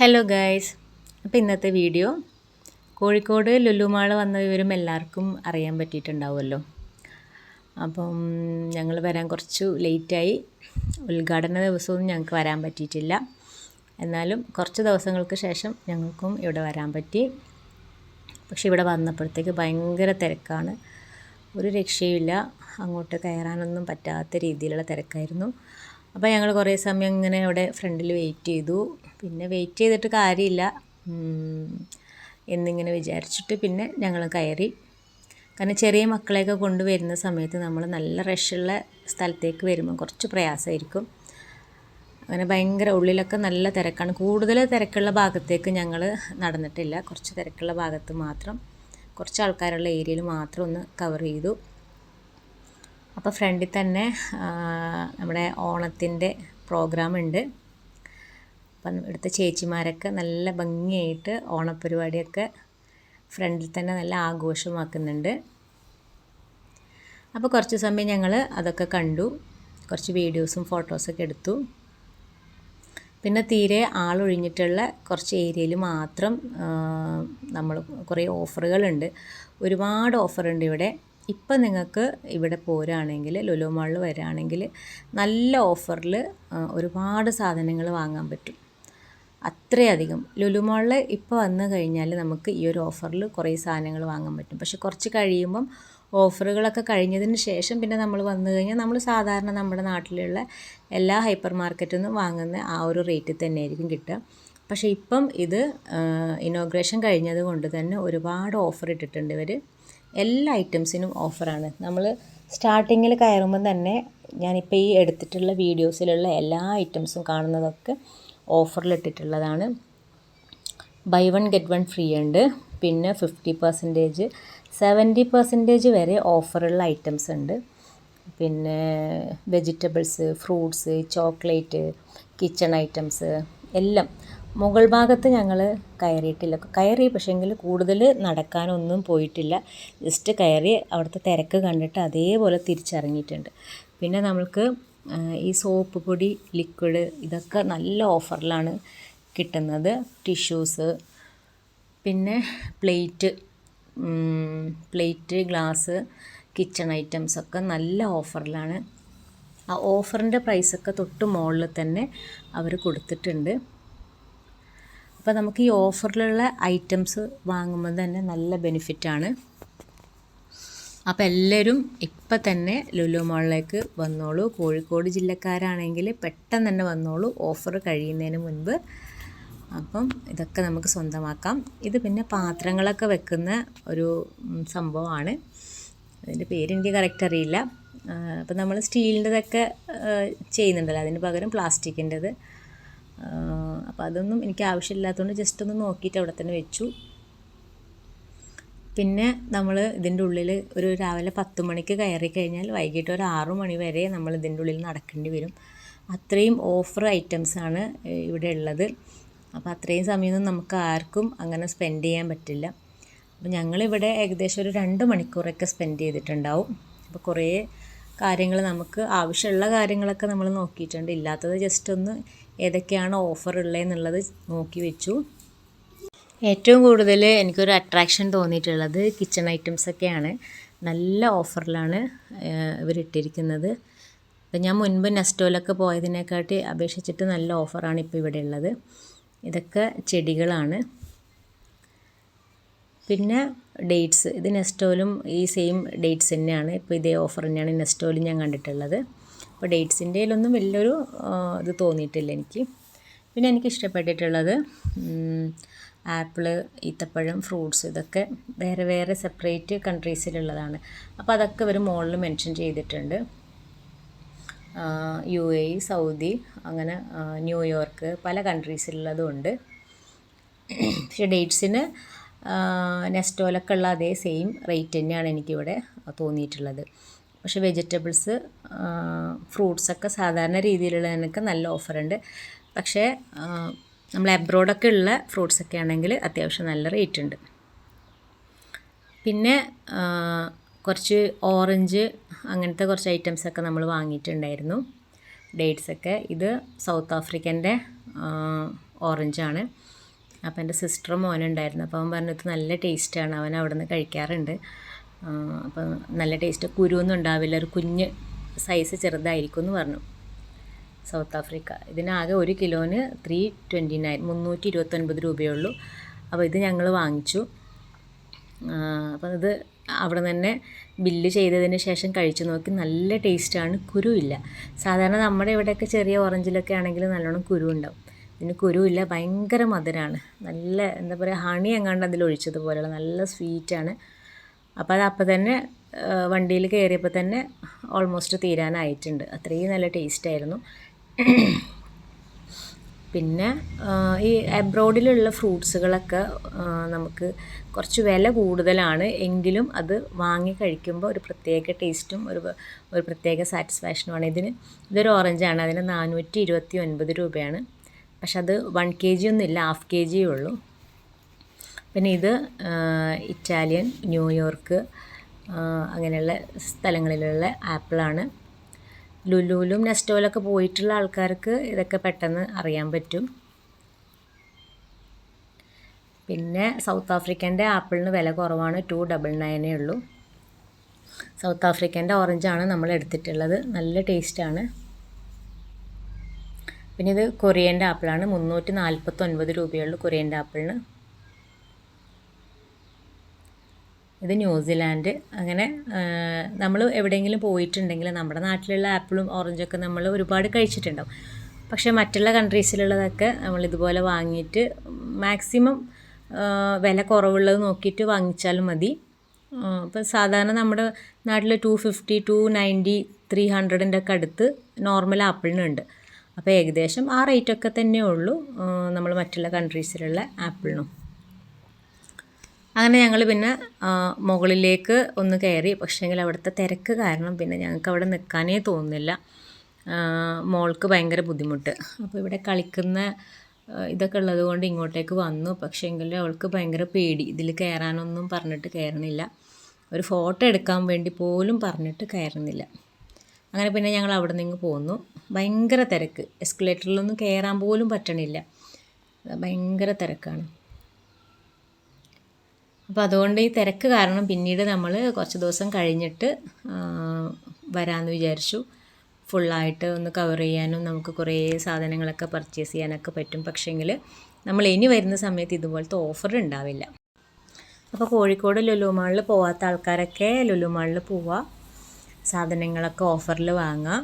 Hello guys അപ്പോൾ ഇന്നത്തെ video Kozhikode Lulu Mall വന്ന വിവരം എല്ലാവർക്കും അറിയാൻ പറ്റിയിട്ടുണ്ടാവുമല്ലോ. അപ്പം ഞങ്ങൾ വരാൻ കുറച്ച് ലേറ്റായി ഉദ്ഘാടന ദിവസവും ഞങ്ങൾക്ക് വരാൻ പറ്റിയിട്ടില്ല. എന്നാലും കുറച്ച് ദിവസങ്ങൾക്ക് ശേഷം ഞങ്ങൾക്കും ഇവിടെ വരാൻ പറ്റി. പക്ഷെ ഇവിടെ വന്നപ്പോഴത്തേക്ക് ഭയങ്കര തിരക്കാണ്. ഒരു രക്ഷയുമില്ല. അങ്ങോട്ട് കയറാനൊന്നും പറ്റാത്ത രീതിയിലുള്ള തിരക്കായിരുന്നു. അപ്പോൾ ഞങ്ങൾ കുറേ സമയം ഇങ്ങനെ അവിടെ ഫ്രണ്ടിൽ വെയിറ്റ് ചെയ്തു. പിന്നെ വെയിറ്റ് ചെയ്തിട്ട് കാര്യമില്ല. എന്നിങ്ങനെ വിചാരിച്ചിട്ട് പിന്നെ ഞങ്ങൾ കയറി. കാരണം ചെറിയ മക്കളെയൊക്കെ കൊണ്ടുവരുന്ന സമയത്ത് നമ്മൾ നല്ല റഷുള്ള സ്ഥലത്തേക്ക് വരുമ്പോൾ കുറച്ച് പ്രയാസമായിരിക്കും. അങ്ങനെ ഭയങ്കര ഉള്ളിലൊക്കെ നല്ല തിരക്കാണ്. കൂടുതൽ തിരക്കുള്ള ഭാഗത്തേക്ക് ഞങ്ങൾ നടന്നിട്ടില്ല. കുറച്ച് തിരക്കുള്ള ഭാഗത്ത് മാത്രം. കുറച്ച് ആൾക്കാരുള്ള ഏരിയയിൽ മാത്രം ഒന്ന് കവർ ചെയ്തു. അപ്പോൾ ഫ്രണ്ടിൽ തന്നെ നമ്മുടെ ഓണത്തിന്റെ പ്രോഗ്രാം ഉണ്ട്. അപ്പം ഇവിടുത്തെ ചേച്ചിമാരൊക്കെ നല്ല ഭംഗിയായിട്ട് ഓണപ്പരിപാടിയൊക്കെ ഫ്രണ്ടിൽ തന്നെ നല്ല ആഘോഷമാക്കുന്നുണ്ട്. അപ്പോൾ കുറച്ച് സമയം ഞങ്ങൾ അതൊക്കെ കണ്ടു. കുറച്ച് വീഡിയോസും ഫോട്ടോസൊക്കെ എടുത്തു. പിന്നെ തീരെ ആളൊഴിഞ്ഞിട്ടുള്ള കുറച്ച് ഏരിയയിൽ മാത്രം നമ്മൾ കുറേ ഓഫറുകളുണ്ട്. ഒരുപാട് ഓഫറുണ്ട് ഇവിടെ. ഇപ്പം നിങ്ങൾക്ക് ഇവിടെ പോരാണെങ്കിൽ ലുലു മാളിൽ വരികയാണെങ്കിൽ നല്ല ഓഫറിൽ ഒരുപാട് സാധനങ്ങൾ വാങ്ങാൻ പറ്റും. അത്രയധികം. ലുലു മാളിൽ ഇപ്പോൾ വന്നു കഴിഞ്ഞാൽ നമുക്ക് ഈ ഒരു ഓഫറിൽ കുറേ സാധനങ്ങൾ വാങ്ങാൻ പറ്റും. പക്ഷെ കുറച്ച് കഴിയുമ്പം ഓഫറുകളൊക്കെ കഴിഞ്ഞതിന് ശേഷം പിന്നെ നമ്മൾ വന്നു കഴിഞ്ഞാൽ നമ്മൾ സാധാരണ നമ്മുടെ നാട്ടിലുള്ള എല്ലാ ഹൈപ്പർ മാർക്കറ്റിൽ നിന്നും വാങ്ങുന്ന ആ ഒരു റേറ്റിൽ തന്നെ ആയിരിക്കും കിട്ടുക. പക്ഷേ ഇപ്പം ഇത് ഇനോഗ്രേഷൻ കഴിഞ്ഞത് കൊണ്ട് തന്നെ ഒരുപാട് ഓഫർ ഇട്ടിട്ടുണ്ട് ഇവർ. എല്ലാ ഐറ്റംസിനും ഓഫറാണ്. നമ്മൾ സ്റ്റാർട്ടിങ്ങിൽ കയറുമ്പം തന്നെ ഞാനിപ്പോൾ ഈ എടുത്തിട്ടുള്ള വീഡിയോസിലുള്ള എല്ലാ ഐറ്റംസും കാണുന്നതൊക്കെ ഓഫറിലിട്ടിട്ടുള്ളതാണ്. Buy one get one free ഉണ്ട്. പിന്നെ ഫിഫ്റ്റി പെർസെന്റേജ് സെവന്റി പെർസെന്റേജ് വരെ ഓഫറുള്ള ഐറ്റംസ് ഉണ്ട്. പിന്നെ vegetables fruits chocolate kitchen items എല്ലാം മുകൾ ഭാഗത്ത് ഞങ്ങൾ കയറിയിട്ടില്ല. കയറി പക്ഷേങ്കിൽ കൂടുതൽ നടക്കാനൊന്നും പോയിട്ടില്ല. ജസ്റ്റ് കയറി അവിടുത്തെ തിരക്ക് കണ്ടിട്ട് അതേപോലെ തിരിച്ചിറങ്ങിയിട്ടുണ്ട്. പിന്നെ നമ്മൾക്ക് ഈ സോപ്പ് പൊടി ലിക്വിഡ് ഇതൊക്കെ നല്ല ഓഫറിലാണ് കിട്ടുന്നത്. ടിഷ്യൂസ് പിന്നെ plate plate glass kitchen items ഒക്കെ നല്ല ഓഫറിലാണ്. ആ ഓഫറിന്റെ പ്രൈസൊക്കെ തൊട്ട് മുകളിൽ തന്നെ അവർ കൊടുത്തിട്ടുണ്ട്. അപ്പോൾ നമുക്ക് ഈ ഓഫറിലുള്ള ഐറ്റംസ് വാങ്ങുമ്പോൾ തന്നെ നല്ല ബെനിഫിറ്റാണ് അപ്പോൾ എല്ലാവരും ഇപ്പം തന്നെ ലുലു മാളിലേക്ക് വന്നോളൂ. കോഴിക്കോട് ജില്ലക്കാരാണെങ്കിൽ പെട്ടെന്ന് തന്നെ വന്നോളൂ. ഓഫർ കഴിയുന്നതിന് മുൻപ്. അപ്പം ഇതൊക്കെ നമുക്ക് സ്വന്തമാക്കാം. ഇത് പിന്നെ പാത്രങ്ങളൊക്കെ വെക്കുന്ന ഒരു സംഭവമാണ്. അതിന്റെ പേരെനിക്ക് കറക്റ്റ് അറിയില്ല. അപ്പം നമ്മൾ സ്റ്റീലിന്റെതൊക്കെ ചെയ്യുന്നുണ്ടല്ലോ. അതിന് പകരം പ്ലാസ്റ്റിക്കിന്റെത് അപ്പോൾ അതൊന്നും എനിക്ക് ആവശ്യമില്ലാത്തതുകൊണ്ട് ജസ്റ്റ് ഒന്ന് നോക്കിയിട്ട് അവിടെ തന്നെ വെച്ചു. പിന്നെ നമ്മൾ ഇതിന്റെ ഉള്ളിൽ ഒരു രാവിലെ പത്ത് മണിക്ക് കയറി കഴിഞ്ഞാൽ വൈകിട്ട് ഒരു ആറു മണി വരെ നമ്മൾ ഇതിന്റെ ഉള്ളിൽ നടക്കേണ്ടി വരും. അത്രയും ഓഫർ ഐറ്റംസാണ് ഇവിടെ ഉള്ളത്. അപ്പോൾ അത്രയും സമയമൊന്നും നമുക്ക് ആർക്കും അങ്ങനെ സ്പെൻഡ് ചെയ്യാൻ പറ്റില്ല. അപ്പോൾ ഞങ്ങളിവിടെ ഏകദേശം ഒരു രണ്ട് മണിക്കൂറൊക്കെ സ്പെൻഡ് ചെയ്തിട്ടുണ്ടാവും. അപ്പോൾ കുറേ കാര്യങ്ങൾ നമുക്ക് ആവശ്യമുള്ള കാര്യങ്ങളൊക്കെ നമ്മൾ നോക്കിയിട്ടുണ്ട്. ഇല്ലാത്തത് ജസ്റ്റ് ഒന്ന് ഏതൊക്കെയാണ് ഓഫർ ഉള്ളതെന്നുള്ളത് നോക്കി വെച്ചു. ഏറ്റവും കൂടുതൽ എനിക്കൊരു അട്രാക്ഷൻ തോന്നിയിട്ടുള്ളത് കിച്ചൺ ഐറ്റംസ് ഒക്കെയാണ്. നല്ല ഓഫറിലാണ് ഇവരിട്ടിരിക്കുന്നത്. അപ്പം ഞാൻ മുൻപ് നെസ്റ്റോയിലൊക്കെ പോയതിനെക്കാട്ടി അപേക്ഷിച്ചിട്ട് നല്ല ഓഫറാണ് ഇപ്പോൾ ഇവിടെ ഉള്ളത് ഇതൊക്കെ ചെടികളാണ്. പിന്നെ ഡേറ്റ്സ് ഇത് നെസ്റ്റോലും ഈ സെയിം ഡേറ്റ്സ് തന്നെയാണ്. ഇപ്പോൾ ഇതേ ഓഫർ തന്നെയാണ് നെസ്റ്റോയിലും ഞാൻ കണ്ടിട്ടുള്ളത്. അപ്പോൾ ഡേറ്റ്സിന്റെ ഒന്നും വലിയൊരു ഇത് തോന്നിയിട്ടില്ല എനിക്ക്. പിന്നെ എനിക്ക് ഇഷ്ടപ്പെട്ടിട്ടുള്ളത് ആപ്പിൾ ഈത്തപ്പഴം ഫ്രൂട്ട്സ് ഇതൊക്കെ വേറെ വേറെ സെപ്പറേറ്റ് കൺട്രീസിലുള്ളതാണ് അപ്പോൾ അതൊക്കെ ഇവർ മോളിൽ മെൻഷൻ ചെയ്തിട്ടുണ്ട്. യു എ സൗദി അങ്ങനെ ന്യൂയോർക്ക് പല കൺട്രീസിലുള്ളതും ഉണ്ട്. പക്ഷേ ഡേറ്റ്സിന് നെസ്റ്റോലൊക്കെ ഉള്ള അതേ സെയിം റേറ്റ് തന്നെയാണ് എനിക്കിവിടെ തോന്നിയിട്ടുള്ളത്. പക്ഷേ വെജിറ്റബിൾസ് ഫ്രൂട്ട്സൊക്കെ സാധാരണ രീതിയിലുള്ളതിനൊക്കെ നല്ല ഓഫറുണ്ട്. പക്ഷേ നമ്മൾ അബ്രോഡൊക്കെ ഉള്ള ഫ്രൂട്ട്സൊക്കെ ആണെങ്കിൽ അത്യാവശ്യം നല്ല റേറ്റ് ഉണ്ട് പിന്നെ കുറച്ച് ഓറഞ്ച് അങ്ങനത്തെ കുറച്ച് ഐറ്റംസൊക്കെ നമ്മൾ വാങ്ങിയിട്ടുണ്ടായിരുന്നു. ഡേറ്റ്സൊക്കെ. ഇത് സൗത്ത് ആഫ്രിക്കന്റെ ഓറഞ്ചാണ്. അപ്പോൾ എന്റെ സിസ്റ്റർ മോനുണ്ടായിരുന്നു. അപ്പോൾ അവൻ പറഞ്ഞു ഇത് നല്ല ടേസ്റ്റാണ്. അവൻ അവിടെ നിന്ന് കഴിക്കാറുണ്ട്. അപ്പോൾ നല്ല ടേസ്റ്റ് കുരുവൊന്നും ഉണ്ടാവില്ല ഒരു കുഞ്ഞ് സൈസ് ചെറുതായിരിക്കും എന്ന് പറഞ്ഞു. സൗത്ത് ആഫ്രിക്ക ഇതിനാകെ ഒരു കിലോന് ത്രീ ട്വന്റി നയൻ മുന്നൂറ്റി ഇരുപത്തൊൻപത് രൂപയേ ഉള്ളൂ അപ്പോൾ ഇത് ഞങ്ങൾ വാങ്ങിച്ചു. അപ്പം ഇത് അവിടെ തന്നെ ബില്ല് ചെയ്തതിന് ശേഷം കഴിച്ചു നോക്കി നല്ല ടേസ്റ്റാണ് കുരുവില്ല. സാധാരണ നമ്മുടെ ഇവിടെയൊക്കെ ചെറിയ ഓറഞ്ചിലൊക്കെ ആണെങ്കിൽ നല്ലോണം കുരു ഉണ്ടാവും ഇതിന് കുരുവില്ല. ഭയങ്കര മധുരമാണ് നല്ല എന്താ പറയുക ഹണി എങ്ങാണ്ട് അതിൽ ഒഴിച്ചതുപോലെയുള്ള നല്ല സ്വീറ്റാണ് അപ്പോൾ അത് അപ്പം തന്നെ വണ്ടിയിൽ കയറിയപ്പോൾ തന്നെ ഓൾമോസ്റ്റ് തീരാനായിട്ടുണ്ട്. അത്രയും നല്ല ടേസ്റ്റായിരുന്നു പിന്നെ ഈ അബ്രോഡിലുള്ള ഫ്രൂട്ട്സുകളൊക്കെ നമുക്ക് കുറച്ച് വില കൂടുതലാണ് എങ്കിലും അത് വാങ്ങി കഴിക്കുമ്പോൾ ഒരു പ്രത്യേക ടേസ്റ്റും ഒരു ഒരു പ്രത്യേക സാറ്റിസ്ഫാക്ഷനുമാണ് ഇതിന് ഇതൊരു ഓറഞ്ചാണ് അതിന് നാനൂറ്റി ഇരുപത്തി ഒൻപത് രൂപയാണ്. പക്ഷെ അത് വൺ കെ ജി ഒന്നും ഇല്ല ഹാഫ് കെ ജിയേ ഉള്ളൂ. പിന്നെ ഇത് ഇറ്റാലിയൻ ന്യൂയോർക്ക് അങ്ങനെയുള്ള സ്ഥലങ്ങളിലുള്ള ആപ്പിളാണ്. ലുലുവിലും നെസ്റ്റോലൊക്കെ പോയിട്ടുള്ള ആൾക്കാർക്ക് ഇതൊക്കെ പെട്ടെന്ന് അറിയാൻ പറ്റും. പിന്നെ സൗത്ത് ആഫ്രിക്കന്റെ ആപ്പിളിന് വില കുറവാണ് ടു ഡബിൾ നയനേ ഉള്ളൂ. സൗത്ത് ആഫ്രിക്കന്റെ ഓറഞ്ചാണ് നമ്മൾ എടുത്തിട്ടുള്ളത് നല്ല ടേസ്റ്റാണ്. പിന്നെ ഇത് കൊറിയന്റെ ആപ്പിളാണ് മുന്നൂറ്റി നാൽപ്പത്തൊൻപത് രൂപയുള്ളൂ കൊറിയന്റെ ആപ്പിളിന്. ഇത് ന്യൂസിലാൻഡ്. അങ്ങനെ നമ്മൾ എവിടെയെങ്കിലും പോയിട്ടുണ്ടെങ്കിൽ നമ്മുടെ നാട്ടിലുള്ള ആപ്പിളും ഓറഞ്ചൊക്കെ നമ്മൾ ഒരുപാട് കഴിച്ചിട്ടുണ്ടാവും. പക്ഷേ മറ്റുള്ള കൺട്രീസിലുള്ളതൊക്കെ നമ്മൾ ഇതുപോലെ വാങ്ങിയിട്ട് മാക്സിമം വില കുറവുള്ളത് നോക്കിയിട്ട് വാങ്ങിച്ചാലും മതി. ഇപ്പം സാധാരണ നമ്മുടെ നാട്ടിൽ two fifty two ninety three ഹൺഡ്രഡിന്റെ ഒക്കെ അടുത്ത് നോർമൽ ആപ്പിളിനുണ്ട് അപ്പോൾ ഏകദേശം ആ റേറ്റൊക്കെ തന്നെ ഉള്ളൂ നമ്മൾ മറ്റുള്ള കൺട്രീസിലുള്ള ആപ്പിളിനും. അങ്ങനെ ഞങ്ങൾ പിന്നെ മുകളിലേക്ക് ഒന്ന് കയറി. പക്ഷേങ്കിൽ അവിടുത്തെ തിരക്ക് കാരണം പിന്നെ ഞങ്ങൾക്ക് അവിടെ നിൽക്കാനേ തോന്നുന്നില്ല മോൾക്ക് ഭയങ്കര ബുദ്ധിമുട്ട്. അപ്പോൾ ഇവിടെ കളിക്കുന്ന ഇതൊക്കെ ഉള്ളത് കൊണ്ട് ഇങ്ങോട്ടേക്ക് വന്നു. പക്ഷേങ്കിൽ അവൾക്ക് ഭയങ്കര പേടി. ഇതിൽ കയറാനൊന്നും പറഞ്ഞിട്ട് കയറണില്ല. ഒരു ഫോട്ടോ എടുക്കാൻ വേണ്ടി പോലും പറഞ്ഞിട്ട് കയറുന്നില്ല. അങ്ങനെ പിന്നെ ഞങ്ങൾ അവിടെ നിന്ന് പോന്നു. ഭയങ്കര തിരക്ക്. എസ്കലേറ്ററിലൊന്നും കയറാൻ പോലും പറ്റണില്ല. ഭയങ്കര തിരക്കാണ്. അപ്പോൾ അതുകൊണ്ട് ഈ തിരക്ക് കാരണം പിന്നീട് നമ്മൾ കുറച്ച് ദിവസം കഴിഞ്ഞിട്ട് വരാമെന്ന് വിചാരിച്ചു. ഫുള്ളായിട്ട് ഒന്ന് കവർ ചെയ്യാനും നമുക്ക് കുറേ സാധനങ്ങളൊക്കെ പർച്ചേസ് ചെയ്യാനൊക്കെ പറ്റും. പക്ഷേങ്കിൽ നമ്മൾ ഇനി വരുന്ന സമയത്ത് ഇതുപോലത്തെ ഓഫർ ഉണ്ടാവില്ല. അപ്പോൾ കോഴിക്കോട് ലുലു മാളിൽ പോവാത്ത ആൾക്കാരൊക്കെ ലുലു മാളിൽ പോവുക സാധനങ്ങളൊക്കെ ഓഫറിൽ വാങ്ങാം.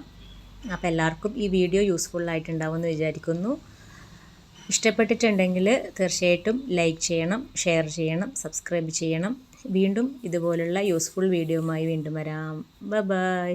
അപ്പോൾ എല്ലാവർക്കും ഈ വീഡിയോ യൂസ്ഫുൾ ആയിട്ടുണ്ടാവുമെന്ന് വിചാരിക്കുന്നു. ഇഷ്ടപ്പെട്ടിട്ടുണ്ടെങ്കിൽ തീർച്ചയായിട്ടും ലൈക്ക് ചെയ്യണം ഷെയർ ചെയ്യണം സബ്സ്ക്രൈബ് ചെയ്യണം. വീണ്ടും ഇതുപോലുള്ള യൂസ്ഫുൾ വീഡിയോയുമായി വീണ്ടും വരാം. ബൈ